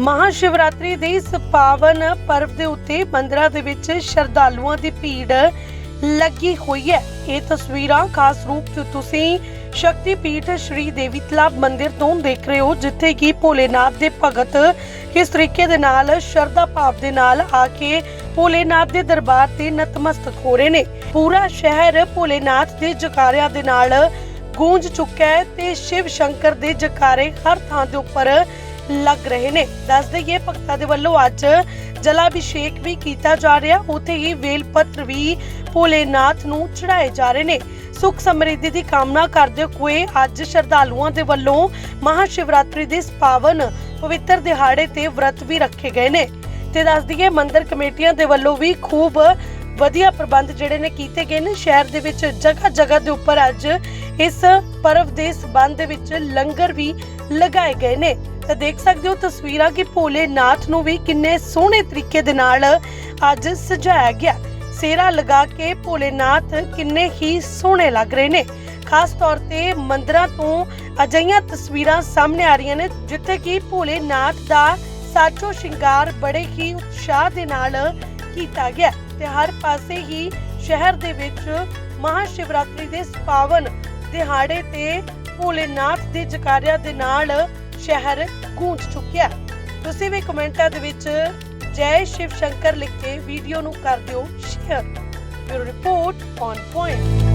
ਮਹਾ ਸ਼ਿਵਰਾਤਰੀ ਦੇ ਇਸ ਪਾਵਨ ਪਰਵ ਦੇ ਉੱਤੇ ਮੰਦਰਾਂ ਦੇ ਵਿੱਚ ਸ਼ਰਧਾਲੂਆਂ ਦੀ ਭੀੜ ਲੱਗੀ ਹੋਈ ਹੈ। ਇਹ ਤਸਵੀਰਾਂ ਖਾਸ ਰੂਪ 'ਚ ਤੁਸੀਂ ਸ਼ਕਤੀ ਪੀਠ ਸ਼੍ਰੀ ਦੇਵੀ ਤਲਾਬ ਮੰਦਿਰ ਤੋਂ ਦੇਖ ਰਹੇ ਹੋ, ਜਿੱਥੇ ਕਿ ਭੋਲੇਨਾਥ ਦੇ ਭਗਤ ਕਿਸ ਤਰੀਕੇ ਦੇ ਨਾਲ ਸ਼ਰਧਾ ਭਾਵ ਦੇ ਨਾਲ ਆ ਕੇ ਭੋਲੇਨਾਥ ਦੇ ਦਰਬਾਰ ਤੇ ਨਤਮਸਤਕ ਹੋ ਰਹੇ ਨੇ। ਪੂਰਾ ਸ਼ਹਿਰ ਭੋਲੇਨਾਥ ਦੇ ਜਕਾਰਿਆਂ ਦੇ ਨਾਲ ਗੂੰਜ ਚੁੱਕਾ ਹੈ ਤੇ ਸ਼ਿਵ ਸ਼ੰਕਰ ਦੇ ਜਕਾਰੇ ਹਰ ਥਾਂ ਦੇ ਉੱਪਰ ਲੱਗ ਰਹੇ ਨੇ। ਦੱਸ ਦਈਏ, ਭਗਤਾਂ ਦੇ ਵੱਲੋਂ ਅੱਜ ਜਲਾਭਿਸ਼ੇਕ ਵੀ ਕੀਤਾ ਜਾ ਰਿਹਾ। ਉੱਥੇ ਹੀ ਵੇਲ ਪੱਤਰ ਵੀ ਭੋਲੇਨਾਥ ਨੂੰ ਚੜਾਏ ਜਾ ਰਹੇ ਨੇ। ਸੁਖ ਸਮਰਿੱਧੀ ਦੀ ਕਾਮਨਾ ਕਰਦੇ ਹੋਏ ਅੱਜ ਸ਼ਰਧਾਲੂਆਂ ਦੇ ਵੱਲੋਂ ਮਹਾ ਸ਼ਿਵਰਾਤਰੀ ਦੇ ਇਸ ਪਾਵਨ ਪਵਿੱਤਰ ਦਿਹਾੜੇ ਤੇ ਵਰਤ ਵੀ ਰੱਖੇ ਗਏ ਨੇ। ਤੇ ਦੱਸ ਦਈਏ, ਮੰਦਿਰ ਕਮੇਟੀਆਂ ਦੇ ਵੱਲੋਂ ਵੀ ਖੂਬ ਵਧੀਆ ਪ੍ਰਬੰਧ ਜਿਹੜੇ ਨੇ ਕੀਤੇ ਗਏ ਨੇ। ਸ਼ਹਿਰ ਦੇ ਵਿੱਚ ਜਗ੍ਹਾ ਜਗ੍ਹਾ ਦੇ ਉੱਪਰ ਅੱਜ ਇਸ ਪਰਵ ਦੇ ਸਬੰਧ ਦੇ ਵਿੱਚ ਲੰਗਰ ਵੀ ਲਗਾਏ ਗਏ ਨੇ। ਤਾਂ ਦੇਖ ਸਕਦੇ ਹੋ ਤਸਵੀਰਾਂ ਕਿ ਭੋਲੇਨਾਥ ਨੂੰ ਵੀ ਕਿੰਨੇ ਸੋਹਣੇ ਤਰੀਕੇ ਦੇ ਨਾਲ ਅੱਜ ਸਜਾਇਆ ਗਿਆ। ਸੇਰਾ ਲਗਾ ਕੇ ਭੋਲੇਨਾਥ ਕਿੰਨੇ ਹੀ ਸੋਹਣੇ ਲੱਗ ਰਹੇ ਨੇ। ਖਾਸ ਤੌਰ ਤੇ ਮੰਦਰਾਂ ਤੋਂ ਅਜਿਹੀਆਂ ਤਸਵੀਰਾਂ ਸਾਹਮਣੇ ਆ ਰਹੀਆਂ ਨੇ, ਜਿੱਥੇ ਕਿ ਭੋਲੇਨਾਥ ਦਾ ਸਾਚੋ ਸ਼ਿੰਗਾਰ ਬੜੇ ਹੀ ਉਤਸ਼ਾਹ ਦੇ ਨਾਲ ਕੀਤਾ ਗਿਆ ਤੇ ਹਰ ਪਾਸੇ ਹੀ ਸ਼ਹਿਰ ਦੇ ਵਿੱਚ ਮਹਾ ਸ਼ਿਵਰਾਤਰੀ ਦੇ ਪਾਵਨ ਦਿਹਾੜੇ ਤੇ ਭੋਲੇ ਨਾਥ ਦੇ ਜਕਾਰਿਆਂ ਦੇ ਨਾਲ ਸ਼ਹਿਰ ਗੂੰਜ ਚੁੱਕਿਆ ਤੁਸੀਂ ਵੀ ਕਮੈਂਟਾਂ ਦੇ ਵਿੱਚ ਜੈ ਸ਼ਿਵ ਸ਼ੰਕਰ ਲਿਖ ਕੇ ਵੀਡੀਓ ਨੂੰ ਕਰ ਦਿਓ share. Bureau report on point